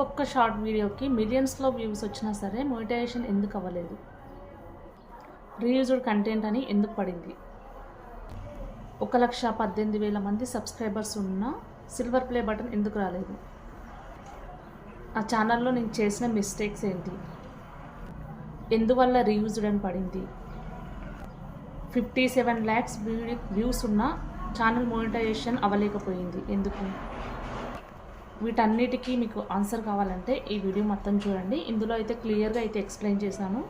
ఒక్కొక్క షార్ట్ వీడియోకి మిలియన్స్లో వ్యూస్ వచ్చినా సరే మోనిటైజేషన్ ఎందుకు అవ్వలేదు? రీయూజ్డ్ కంటెంట్ అని ఎందుకు పడింది? ఒక లక్ష పద్దెనిమిది వేల మంది సబ్స్క్రైబర్స్ ఉన్న సిల్వర్ ప్లే బటన్ ఎందుకు రాలేదు? ఆ ఛానల్లో నేను చేసిన మిస్టేక్స్ ఏంటి? ఎందువల్ల రీయూజ్డ్ అని పడింది? ఫిఫ్టీ సెవెన్ ల్యాక్స్ వ్యూస్ ఉన్న ఛానల్ మోనిటైజేషన్ అవ్వలేకపోయింది. ఎందుకు? వీటన్నిటికీ మీకు ఆన్సర్ కావాలంటే ఈ వీడియో మొత్తం చూడండి. ఇందులో అయితే క్లియర్గా అయితే ఎక్స్ప్లెయిన్ చేశాను.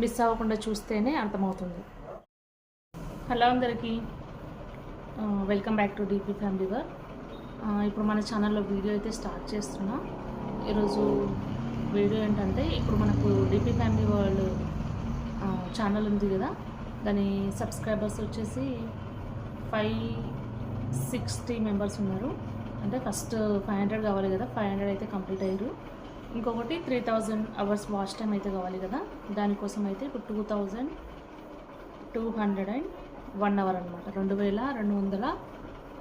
మిస్ అవ్వకుండా చూస్తేనే అర్థమవుతుంది. హలో అందరికీ. Welcome back to DP family వర్ ఇప్పుడు మన ఛానల్లో వీడియో అయితే స్టార్ట్ చేస్తున్నా. ఈరోజు వీడియో ఏంటంటే ఇప్పుడు మనకు డీపీ ఫ్యామిలీ వరల్డ్ ఛానల్ ఉంది కదా దాని సబ్స్క్రైబర్స్ వచ్చేసి ఫైవ్ సిక్స్టీ మెంబర్స్ ఉన్నారు. అంటే ఫస్ట్ ఫైవ్ హండ్రెడ్ కావాలి కదా ఫైవ్ హండ్రెడ్ అయితే కంప్లీట్ అయ్యారు. ఇంకొకటి three thousand hours watch time అయితే కావాలి కదా దానికోసం అయితే ఇప్పుడు two thousand two hundred and one hour అనమాట రెండు వేల రెండు వందల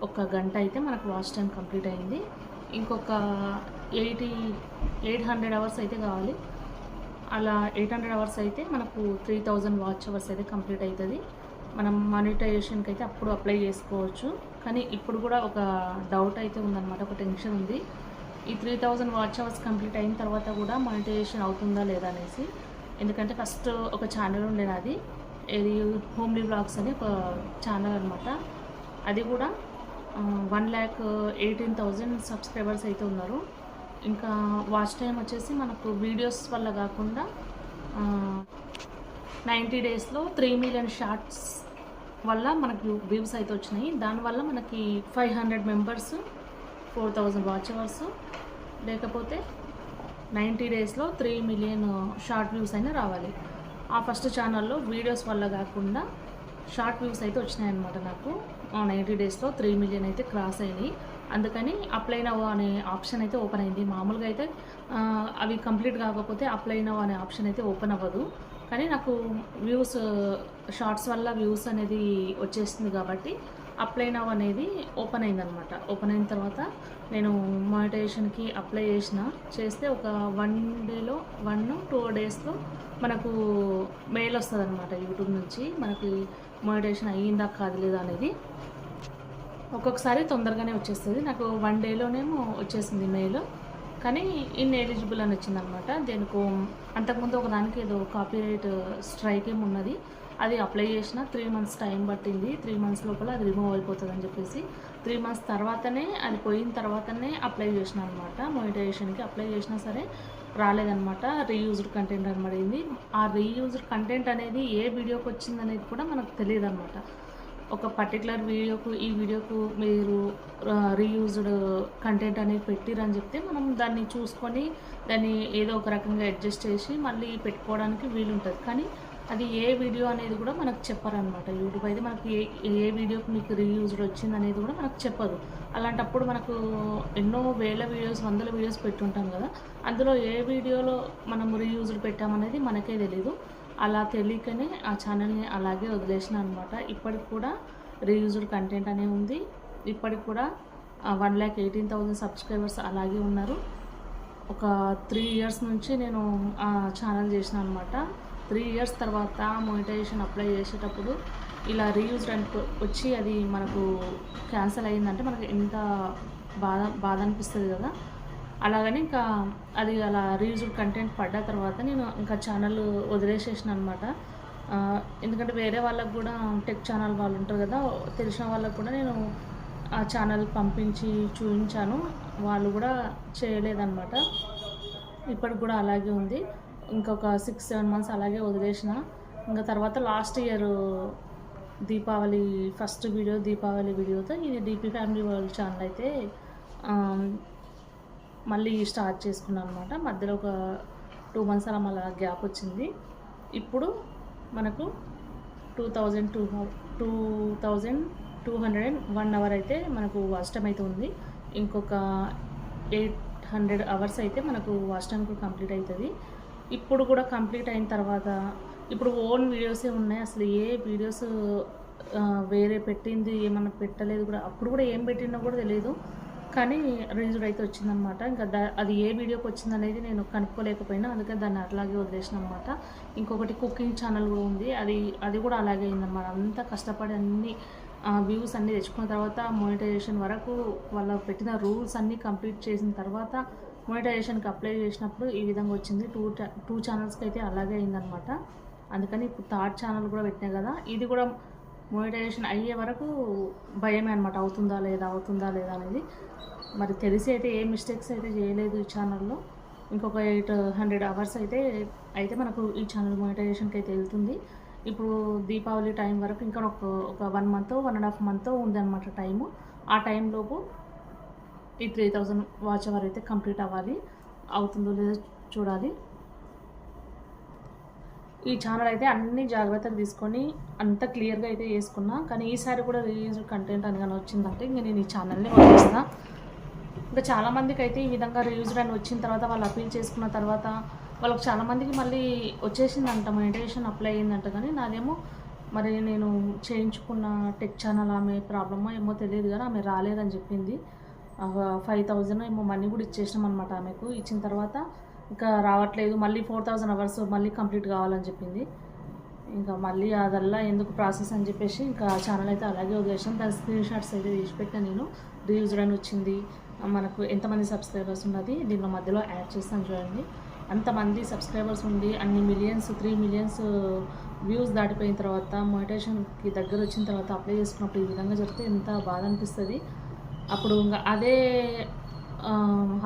ఒక గంట అయితే మనకు వాచ్ టైం కంప్లీట్ అయింది. ఇంకొక ఎయిటీ ఎయిట్ హండ్రెడ్ అవర్స్ అయితే కావాలి. అలా ఎయిట్ హండ్రెడ్ అవర్స్ అయితే మనకు త్రీ థౌజండ్ వాచ్ అవర్స్ అయితే కంప్లీట్ అవుతుంది. మనం మానిటైజేషన్కి అయితే అప్పుడు అప్లై చేసుకోవచ్చు. కానీ ఇప్పుడు కూడా ఒక డౌట్ అయితే ఉందన్నమాట ఒక టెన్షన్ ఉంది. ఈ three thousand watch hours complete అయిన తర్వాత కూడా మానిటైజేషన్ అవుతుందా లేదా అనేసి. ఎందుకంటే ఫస్ట్ ఒక ఛానల్ ఉండే నాది ఇది హోమ్లీ బ్లాగ్స్ అని ఒక ఛానల్ అనమాట అది కూడా one lakh eighteen thousand subscribers అయితే ఉన్నారు. ఇంకా వాచ్ టైం వచ్చేసి మనకు వీడియోస్ వల్ల కాకుండా నైంటీ డేస్లో త్రీ మిలియన్ షార్ట్స్ వల్ల మనకు వ్యూస్ అయితే వచ్చినాయి. దానివల్ల మనకి five hundred members four thousand watch hours లేకపోతే నైంటీ డేస్లో త్రీ మిలియన్ షార్ట్ వ్యూస్ అయినా రావాలి. ఆ ఫస్ట్ ఛానల్లో వీడియోస్ వల్ల కాకుండా షార్ట్ వ్యూస్ అయితే వచ్చినాయి అనమాట నాకు. నైంటీ డేస్లో త్రీ మిలియన్ అయితే క్రాస్ అయినాయి. అందుకని అప్లై నవ్ అనే ఆప్షన్ అయితే ఓపెన్ అయింది. మామూలుగా అయితే అవి కంప్లీట్ కాకపోతే అప్లై నవ్ అనే ఆప్షన్ అయితే ఓపెన్ అవ్వదు. కానీ నాకు వ్యూస్ షార్ట్స్ వల్ల వ్యూస్ అనేది వచ్చేస్తుంది కాబట్టి అప్లై నవ్ అనేది ఓపెన్ అయిందనమాట. ఓపెన్ అయిన తర్వాత నేను మానిటైజేషన్కి అప్లై చేసిన చేస్తే ఒక వన్ డేలో వన్ టూ డేస్లో మనకు మెయిల్ వస్తుంది అనమాట యూట్యూబ్ నుంచి మనకి మానిటైజేషన్ అయ్యిందా కాదు లేదా అనేది. ఒక్కొక్కసారి తొందరగానే వచ్చేస్తుంది. నాకు వన్ డేలోనేమో వచ్చేసింది మెయిల్. కానీ ఇన్ ఎలిజిబుల్ అని వచ్చిందనమాట. దేనికో అంతకుముందు ఒక దానికి ఏదో కాపీరైట్ స్ట్రైక్ ఏమి ఉన్నది. అది అప్లై చేసిన త్రీ మంత్స్ టైం పట్టింది. త్రీ మంత్స్ లోపల అది రిమూవ్ అయిపోతుంది అని చెప్పేసి త్రీ మంత్స్ తర్వాతనే అది పోయిన తర్వాతనే అప్లై చేసిన అనమాట మోనిటైజేషన్కి అప్లై చేసినా సరే రాలేదనమాట. రీయూజ్డ్ కంటెంట్ అనమాట ఆ రీయూజ్డ్ కంటెంట్ అనేది ఏ వీడియోకి వచ్చింది అనేది కూడా మనకు తెలియదు అనమాట ఒక పర్టికులర్ వీడియోకు ఈ వీడియోకు మీరు రీయూజ్డ్ కంటెంట్ అనేది పెట్టిరని చెప్తే మనం దాన్ని చూసుకొని దాన్ని ఏదో ఒక రకంగా అడ్జస్ట్ చేసి మళ్ళీ పెట్టుకోవడానికి వీలుంటుంది. కానీ అది ఏ వీడియో అనేది కూడా మనకు చెప్పరనమాట యూట్యూబ్ అయితే మనకి ఏ ఏ వీడియోకి మీకు రీయూజ్డ్ వచ్చింది అనేది కూడా మనకు చెప్పదు. అలాంటప్పుడు మనకు ఎన్నో వేల వీడియోస్ వందల వీడియోస్ పెట్టుంటాం కదా. అందులో ఏ వీడియోలో మనం రీయూజ్డ్ పెట్టామనేది మనకే తెలీదు. అలా తెలియకనే ఆ ఛానల్ని అలాగే వదిలేసిన అనమాట ఇప్పటికి కూడా రీయూజ్డ్ కంటెంట్ అనే ఉంది. ఇప్పటికి కూడా one lakh eighteen thousand subscribers అలాగే ఉన్నారు. ఒక త్రీ ఇయర్స్ నుంచి నేను ఆ ఛానల్ చేసిన అనమాట త్రీ ఇయర్స్ తర్వాత మోనిటైజేషన్ అప్లై చేసేటప్పుడు ఇలా రీయూజ్డ్ అని వచ్చి అది మనకు క్యాన్సిల్ అయ్యిందంటే మనకు ఎంత బాధ బాధ అనిపిస్తుంది కదా. అలాగని ఇంకా అది అలా రీయూజ్డ్ కంటెంట్ పడ్డ తర్వాత నేను ఇంకా ఛానల్ వదిలేసేసిన అనమాట ఎందుకంటే వేరే వాళ్ళకు కూడా టెక్ ఛానల్ వాళ్ళు ఉంటారు కదా తెలిసిన వాళ్ళకు కూడా నేను ఆ ఛానల్ పంపించి చూపించాను. వాళ్ళు కూడా చేయలేదన్నమాట ఇప్పటికి కూడా అలాగే ఉంది. ఇంకొక సిక్స్ సెవెన్ మంత్స్ అలాగే వదిలేసిన. ఇంకా తర్వాత last year Deepavali first video Deepavali వీడియోతో ఇది డీపీ ఫ్యామిలీ వాళ్ళ ఛానల్ అయితే మళ్ళీ స్టార్ట్ చేసుకున్నాను అనమాట మధ్యలో ఒక టూ మంత్స్ అలా మళ్ళీ గ్యాప్ వచ్చింది. ఇప్పుడు మనకు two thousand two two thousand two hundred and one hour అయితే మనకు వాచ్ అయితే ఉంది. ఇంకొక ఎయిట్ హండ్రెడ్ అవర్స్ అయితే మనకు వాచ్ కూడా కంప్లీట్ అవుతుంది. ఇప్పుడు కూడా కంప్లీట్ అయిన తర్వాత ఇప్పుడు ఓన్ వీడియోసే ఉన్నాయి. అసలు ఏ వీడియోస్ వేరే పెట్టింది ఏమన్నా పెట్టలేదు కూడా అప్పుడు కూడా ఏం పెట్టిందో కూడా తెలియదు. కానీ రిలీజ్డ్ అయితే వచ్చిందనమాట. ఇంకా దా అది ఏ వీడియోకి వచ్చింది అనేది నేను కనుక్కోలేకపోయినా అందుకే దాన్ని అట్లాగే వదిలేసిన అనమాట ఇంకొకటి కుకింగ్ ఛానల్ కూడా ఉంది. అది అది కూడా అలాగే అయిందనమాట. అంత కష్టపడి అన్ని వ్యూస్ అన్నీ తెచ్చుకున్న తర్వాత మోనిటైజేషన్ వరకు వాళ్ళ పెట్టిన రూల్స్ అన్నీ కంప్లీట్ చేసిన తర్వాత మోనిటైజేషన్కి అప్లై చేసినప్పుడు ఈ విధంగా వచ్చింది. టూ టూ ఛానల్స్కి అయితే అలాగే అయిందనమాట. అందుకని ఇప్పుడు థర్డ్ ఛానల్ కూడా పెట్టినా కదా ఇది కూడా మోనిటైజేషన్ అయ్యే వరకు భయమే అనమాట అవుతుందా లేదా అవుతుందా లేదా అనేది. మరి తెలిసి అయితే ఏ మిస్టేక్స్ అయితే చేయలేదు ఈ ఛానల్లో ఇంకొక ఎయిట్ హండ్రెడ్ అవర్స్ అయితే అయితే మనకు ఈ ఛానల్ మోనిటైజేషన్కి అయితే వెళ్తుంది. ఇప్పుడు దీపావళి టైం వరకు ఇంకా ఒక ఒక one month one and half month ఉందన్నమాట టైము. ఆ టైంలోపు ఈ త్రీ థౌజండ్ వాచ్ అవర్ అయితే కంప్లీట్ అవ్వాలి. అవుతుందో లేదో చూడాలి. ఈ ఛానల్ అయితే అన్ని జాగ్రత్తలు తీసుకొని అంత క్లియర్గా అయితే చేసుకున్నా. కానీ ఈసారి కూడా రిలీజ్ కంటెంట్ అని కానీ వచ్చిందంటే ఇంక నేను ఈ ఛానల్ని వదిలేస్తా. ఇంకా చాలామందికి అయితే ఈ విధంగా రిలీజ్డ్ అని వచ్చిన తర్వాత వాళ్ళు అప్పీల్ చేసుకున్న తర్వాత వాళ్ళకి చాలామందికి మళ్ళీ వచ్చేసిందంట మెడిటేషన్ అప్లై అయ్యిందంట కానీ నాదేమో మరి నేను చేయించుకున్న టెక్ ఛానల్ ఆమె ప్రాబ్లమో ఏమో తెలియదు కానీ ఆమె రాలేదని చెప్పింది. ఫైవ్ థౌజండ్ ఏమో మనీ కూడా ఇచ్చేసినాం అనమాట ఆమెకు. ఇచ్చిన తర్వాత ఇంకా రావట్లేదు. మళ్ళీ ఫోర్ థౌజండ్ అవర్స్ మళ్ళీ కంప్లీట్ కావాలని చెప్పింది. ఇంకా మళ్ళీ అదల్లా ఎందుకు ప్రాసెస్ అని చెప్పేసి ఇంకా ఛానల్ అయితే అలాగే వదిలేసాం. దాని స్క్రీన్ షాట్స్ అయితే తీసి నేను. రీల్స్ అని వచ్చింది. మనకు ఎంతమంది సబ్స్క్రైబర్స్ ఉన్నది దీనిలో మధ్యలో యాడ్ చేస్తాను చూడండి. అంతమంది సబ్స్క్రైబర్స్ ఉండి అన్ని మిలియన్స్ త్రీ మిలియన్స్ వ్యూస్ దాటిపోయిన తర్వాత మోటివేషన్కి దగ్గర వచ్చిన తర్వాత అప్లై చేసుకున్నప్పుడు ఈ విధంగా చెప్తే ఎంత బాధ అనిపిస్తుంది. అప్పుడు ఇంకా అదే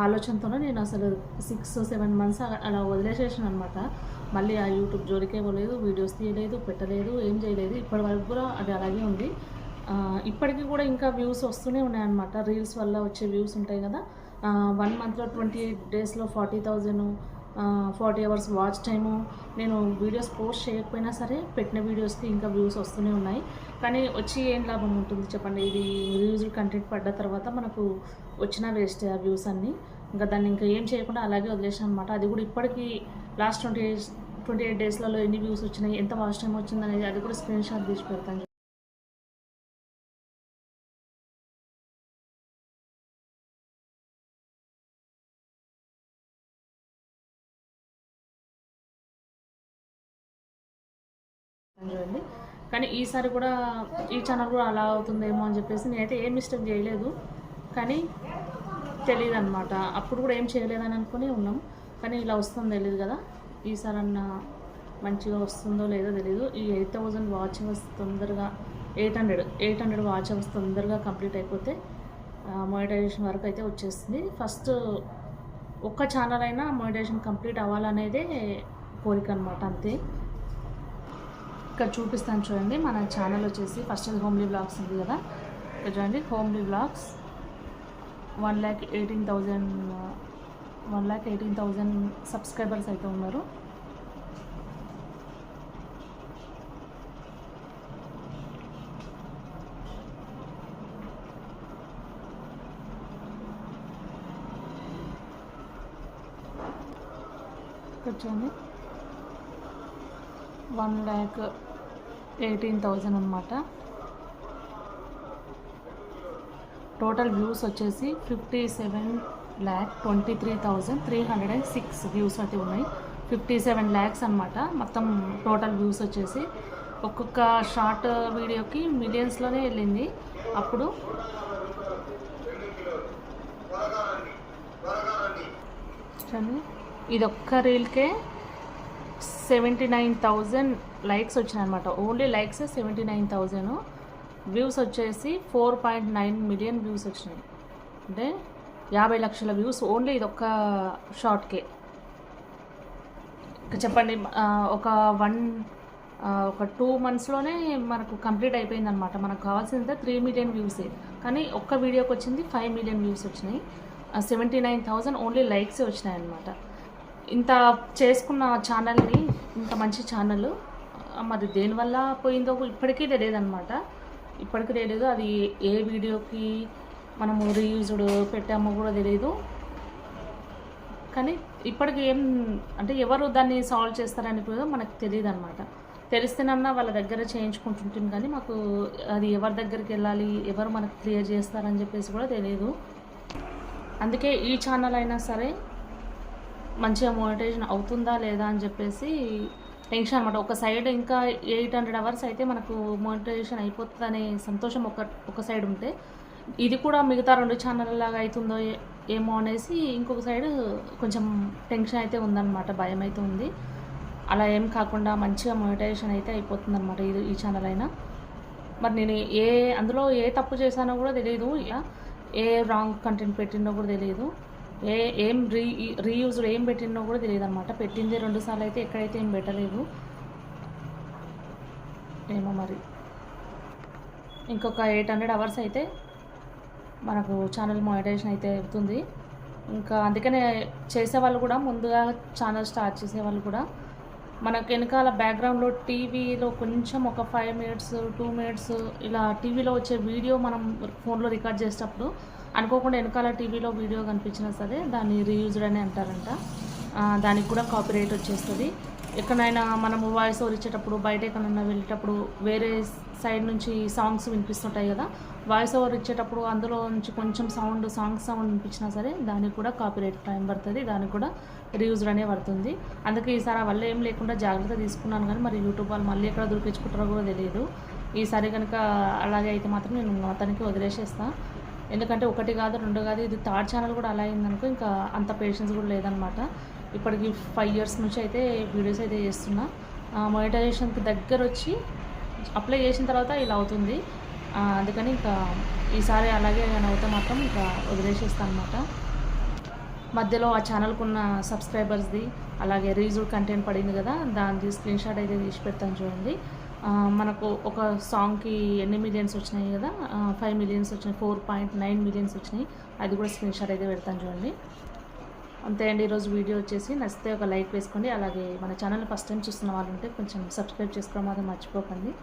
ఆలోచనతోనే నేను అసలు సిక్స్ సెవెన్ మంత్స్ అలా వదిలేసేసాను అనమాట మళ్ళీ ఆ యూట్యూబ్ జోలికే పోలేదు వీడియోస్ తీయలేదు పెట్టలేదు ఏం చేయలేదు. ఇప్పటి వరకు కూడా అది అలాగే ఉంది. ఇప్పటికీ కూడా ఇంకా వ్యూస్ వస్తూనే ఉన్నాయన్నమాట. రీల్స్ వల్ల వచ్చే వ్యూస్ ఉంటాయి కదా. వన్ మంత్లో ట్వంటీ ఎయిట్ డేస్లో forty thousand forty hours watch time నేను వీడియోస్ పోస్ట్ చేయకపోయినా సరే పెట్టిన వీడియోస్కి ఇంకా వ్యూస్ వస్తూనే ఉన్నాయి. కానీ వచ్చి ఏం లాభం ఉంటుంది చెప్పండి? ఇది రివ్యూజ్ కంటెంట్ పడ్డ తర్వాత మనకు వచ్చిన వేస్ట్ ఆ వ్యూస్ అన్నీ. ఇంకా దాన్ని ఇంకా ఏం చేయకుండా అలాగే వదిలేసాను అనమాట అది కూడా ఇప్పటికీ లాస్ట్ ట్వంటీ ట్వంటీ ఎయిట్ డేస్లలో ఎన్ని వ్యూస్ వచ్చినాయి ఎంత వాచ్ టైం వచ్చింది అనేది అది కూడా స్క్రీన్ షాట్ తీసి పెడతాను. చూడండి. కానీ ఈసారి కూడా ఈ ఛానల్ కూడా అలా అవుతుందేమో అని చెప్పేసి నేనైతే ఏం మిస్టేక్ చేయలేదు. కానీ తెలియదు అనమాట అప్పుడు కూడా ఏం చేయలేదని అనుకుని ఉన్నాం. కానీ ఇలా వస్తుందో తెలియదు కదా. ఈసారి అన్న మంచిగా వస్తుందో లేదో తెలియదు ఈ ఎయిట్ థౌజండ్ వాచ్ అవర్స్ తొందరగా eight hundred eight hundred watch hours తొందరగా కంప్లీట్ అయిపోతే మోనిటైజేషన్ వరకు అయితే వచ్చేస్తుంది. ఫస్ట్ ఒక్క ఛానల్ అయినా మోనిటైజేషన్ కంప్లీట్ అవ్వాలనేదే కోరిక అనమాట అంతే. ఇక్కడ చూపిస్తాను చూడండి. మన ఛానల్ వచ్చేసి ఫస్ట్ అది హోమ్లీ బ్లాగ్స్ ఉంది కదా. ఇక్కడ చూడండి homely blogs one lakh eighteen thousand one lakh eighteen thousand subscribers అయితే ఉన్నారు. ఇక్కడ చూడండి. వన్ ల్యాక్ ఎయిటీన్ థౌజండ్ అనమాట టోటల్ వ్యూస్ వచ్చేసి fifty seven lakh twenty three thousand three hundred and six views అయితే ఉన్నాయి. ఫిఫ్టీ సెవెన్ ల్యాక్స్ అనమాట మొత్తం టోటల్ వ్యూస్ వచ్చేసి ఒక్కొక్క షార్ట్ వీడియోకి మిలియన్స్లోనే వెళ్ళింది. అప్పుడు ఇది ఒక్క రీల్కే సెవెంటీ నైన్ థౌజండ్ లైక్స్ వచ్చినాయి అనమాట only likes seventy nine thousand views వచ్చేసి four point nine million views వచ్చినాయి. అంటే యాభై లక్షల వ్యూస్ ఓన్లీ ఇది ఒక్క షార్ట్కే చెప్పండి ఒక వన్ ఒక టూ మంత్స్లోనే మనకు కంప్లీట్ అయిపోయింది అనమాట మనకు కావాల్సిందంటే త్రీ మిలియన్ వ్యూసే కానీ ఒక్క వీడియోకి వచ్చింది ఫైవ్ మిలియన్ వ్యూస్ వచ్చినాయి. సెవెంటీ నైన్ థౌజండ్ ఓన్లీ లైక్సే వచ్చినాయి అనమాట ఇంత చేసుకున్న ఛానల్ని ఇంత మంచి ఛానల్ మరి దేనివల్ల పోయిందో ఇప్పటికీ తెలియదన్నమాట. ఇప్పటికీ తెలియదు అది ఏ వీడియోకి మనము రీయూజ్డ్ పెట్టామో కూడా తెలియదు. కానీ ఇప్పటికి ఏం అంటే ఎవరు దాన్ని సాల్వ్ చేస్తారని కూడా మనకు తెలియదు అనమాట తెలిస్తేనన్నా వాళ్ళ దగ్గర చేయించుకుంటుంటుంది కానీ మాకు అది ఎవరి దగ్గరికి వెళ్ళాలి ఎవరు మనకు క్లియర్ చేస్తారని చెప్పేసి కూడా తెలియదు. అందుకే ఈ ఛానల్ అయినా సరే మంచిగా మోనిటైజేషన్ అవుతుందా లేదా అని చెప్పేసి టెన్షన్ అనమాట ఒక సైడ్ ఇంకా ఎయిట్ హండ్రెడ్ అవర్స్ అయితే మనకు మోనిటైజేషన్ అయిపోతుంది అనే సంతోషం ఒక ఒక సైడ్ ఉంటే ఇది కూడా మిగతా రెండు ఛానల్ లాగా అవుతుందో ఏమో అనేసి ఇంకొక సైడ్ కొంచెం టెన్షన్ అయితే ఉందన్నమాట భయం అయితే ఉంది. అలా ఏం కాకుండా మంచిగా మోనిటైజేషన్ అయితే అయిపోతుంది అనమాట ఇది ఈ ఛానల్ అయినా. మరి నేను ఏ అందులో ఏ తప్పు చేశానో కూడా తెలియదు ఇలా ఏ రాంగ్ కంటెంట్ పెట్టినో కూడా తెలియదు ఏ ఏం రీ రీయూజ్డ్ ఏం పెట్టినో కూడా తెలియదు అనమాట పెట్టింది రెండు సార్లు అయితే ఎక్కడైతే ఏం పెట్టలేదు. ఏమో మరి. ఇంకొక ఎయిట్ హండ్రెడ్ అవర్స్ అయితే మనకు ఛానల్ మానిటైజేషన్ అయితే అవుతుంది. ఇంకా అందుకనే చేసేవాళ్ళు కూడా ముందుగా ఛానల్ స్టార్ట్ చేసేవాళ్ళు కూడా మనకు వెనకాల బ్యాక్గ్రౌండ్లో టీవీలో కొంచెం ఒక ఫైవ్ మినిట్స్ టూ మినిట్స్ ఇలా టీవీలో వచ్చే వీడియో మనం ఫోన్లో రికార్డ్ చేసేటప్పుడు అనుకోకుండా వెనకాల టీవీలో వీడియో కనిపించినా సరే దాన్ని రీయూజ్డ్ అని అంటారంట. దానికి కూడా కాపీ రైట్ వచ్చేస్తుంది. ఎక్కడైనా మనము వాయిస్ ఓవర్ ఇచ్చేటప్పుడు బయట ఎక్కడైనా వెళ్ళేటప్పుడు వేరే సైడ్ నుంచి సాంగ్స్ వినిపిస్తుంటాయి కదా వాయిస్ ఓవర్ ఇచ్చేటప్పుడు అందులో నుంచి కొంచెం సౌండ్ సాంగ్ సౌండ్ వినిపించినా సరే దానికి కూడా కాపీ టైం పడుతుంది దానికి కూడా రీయూజ్డ్ అనే పడుతుంది. అందుకే ఈసారి ఆ వల్ల ఏం లేకుండా జాగ్రత్త తీసుకున్నాను కానీ మరి యూట్యూబ్ వాళ్ళు మళ్ళీ ఎక్కడ దొరికించుకుంటారో కూడా తెలియదు. ఈసారి కనుక అలాగే అయితే మాత్రం నేను అతనికి వదిలేసేస్తాను ఎందుకంటే ఒకటి కాదు రెండు కాదు ఇది థర్డ్ ఛానల్ కూడా అలా అయిందనుకో ఇంకా అంత పేషెన్స్ కూడా లేదనమాట. ఇప్పటికి ఫైవ్ ఇయర్స్ నుంచి అయితే వీడియోస్ అయితే చేస్తున్నా. మోనిటైజేషన్కి దగ్గర వచ్చి అప్లై చేసిన తర్వాత ఇలా అవుతుంది. అందుకని ఇంకా ఈసారి అలాగే నేను అవుతే మాత్రం ఇంకా వదిలేసేస్తాను అనమాట మధ్యలో ఆ ఛానల్కున్న సబ్స్క్రైబర్స్ది అలాగే రీజుడ్ కంటెంట్ పడింది కదా దానికి స్క్రీన్ షాట్ అయితే తీసి పెడతాను చూడండి. మనకు ఒక సాంగ్కి ఎన్ని మిలియన్స్ వచ్చినాయి కదా ఫైవ్ మిలియన్స్ వచ్చినాయి ఫోర్ పాయింట్ నైన్ మిలియన్స్ వచ్చినాయి. అది కూడా స్క్రీన్ షాట్ అయితే పెడతాను చూడండి. అంతే అండి ఈరోజు వీడియో వచ్చేసి నచ్చితే ఒక లైక్ వేసుకోండి. అలాగే మన ఛానల్ ఫస్ట్ టైం చూస్తున్న వాళ్ళు ఉంటే కొంచెం సబ్స్క్రైబ్ చేసుకోవడం మాత్రం మర్చిపోకండి.